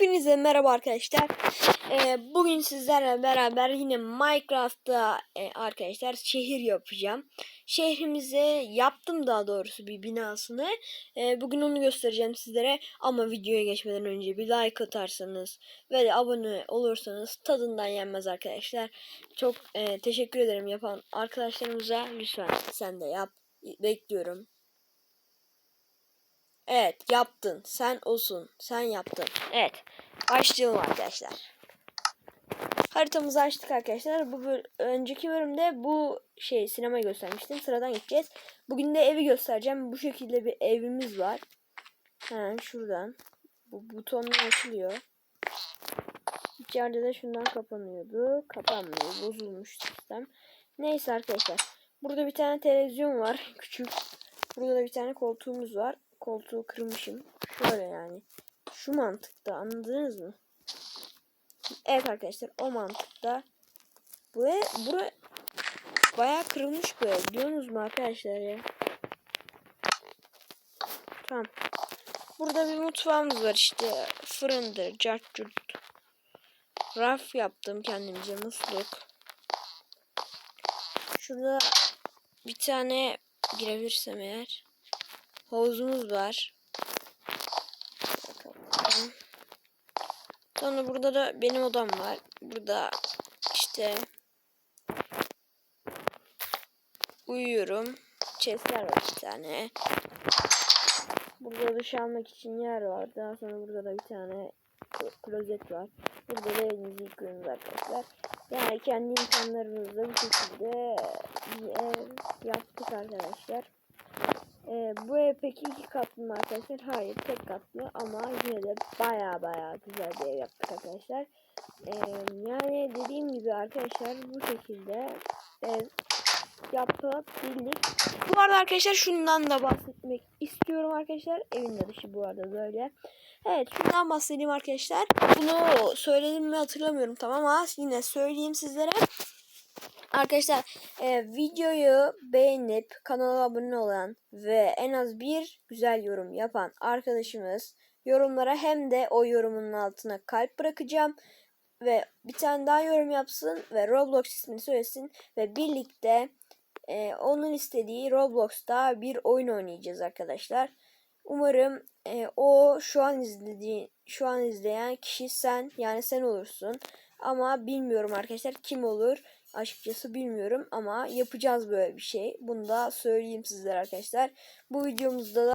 Hepinize merhaba arkadaşlar. Ee, bugün sizlerle beraber yine Minecraft'ta e, arkadaşlar şehir yapacağım. Şehrimize yaptım daha doğrusu bir binasını. Ee, bugün onu göstereceğim sizlere. Ama videoya geçmeden önce bir like atarsanız ve de abone olursanız tadından yenmez arkadaşlar. Çok e, teşekkür ederim yapan arkadaşlarımıza. Lütfen sen de yap. Bekliyorum. Evet yaptın. Sen olsun. Sen yaptın. Evet. Başlayalım arkadaşlar. Haritamızı açtık arkadaşlar. Bu böl- önceki bölümde bu şey sinema göstermiştim. Sıradan gideceğiz. Bugün de evi göstereceğim. Bu şekilde bir evimiz var. Hemen şuradan. Bu butonla açılıyor. İçeride de şundan kapanıyordu. Kapanmıyor. Bozulmuş sistem. Neyse arkadaşlar. Burada bir tane televizyon var. Küçük. Burada da bir tane koltuğumuz var. Koltuğu kırmışım. Şöyle yani. Şu mantıkta anladınız mı? Evet arkadaşlar o mantıkta. Bu ev, bura bayağı kırılmış bu ev. Biliyorsunuz mu arkadaşlar ya? Tamam. Burada bir mutfağımız var işte. Fırındır, cart curt. Raf yaptım kendimize musluk. Şurada bir tane girebilirsem eğer. Havuzumuz var. Sonra burada da benim odam var. Burada işte uyuyorum. Chestler var bir tane. Burada duş almak için yer var. Daha sonra burada da bir tane klo- klozet var. Burada da elinizi yıkıyorsunuz arkadaşlar. Yani kendi imkanlarımızla bu şekilde bir ev yaptık arkadaşlar. Ee, bu peki iki katlı mı arkadaşlar? Hayır tek katlı ama yine de baya baya güzel bir ev yaptık arkadaşlar. Ee, yani dediğim gibi arkadaşlar bu şekilde ev yapabildik. Bu arada arkadaşlar şundan da bahsetmek istiyorum arkadaşlar. Evin de dışı bu arada böyle. Evet şundan bahsedeyim arkadaşlar. Bunu söyledim mi hatırlamıyorum tamam ama yine söyleyeyim sizlere. Arkadaşlar e, videoyu beğenip kanala abone olan ve en az bir güzel yorum yapan arkadaşımız yorumlara hem de o yorumun altına kalp bırakacağım ve bir tane daha yorum yapsın ve Roblox ismini söylesin ve birlikte e, onun istediği Roblox'ta bir oyun oynayacağız arkadaşlar. Umarım e, o şu an izlediği şu an izleyen kişi sen yani sen olursun. Ama bilmiyorum arkadaşlar kim olur. Açıkçası bilmiyorum ama yapacağız böyle bir şey. Bunu da söyleyeyim sizlere arkadaşlar. Bu videomuzda da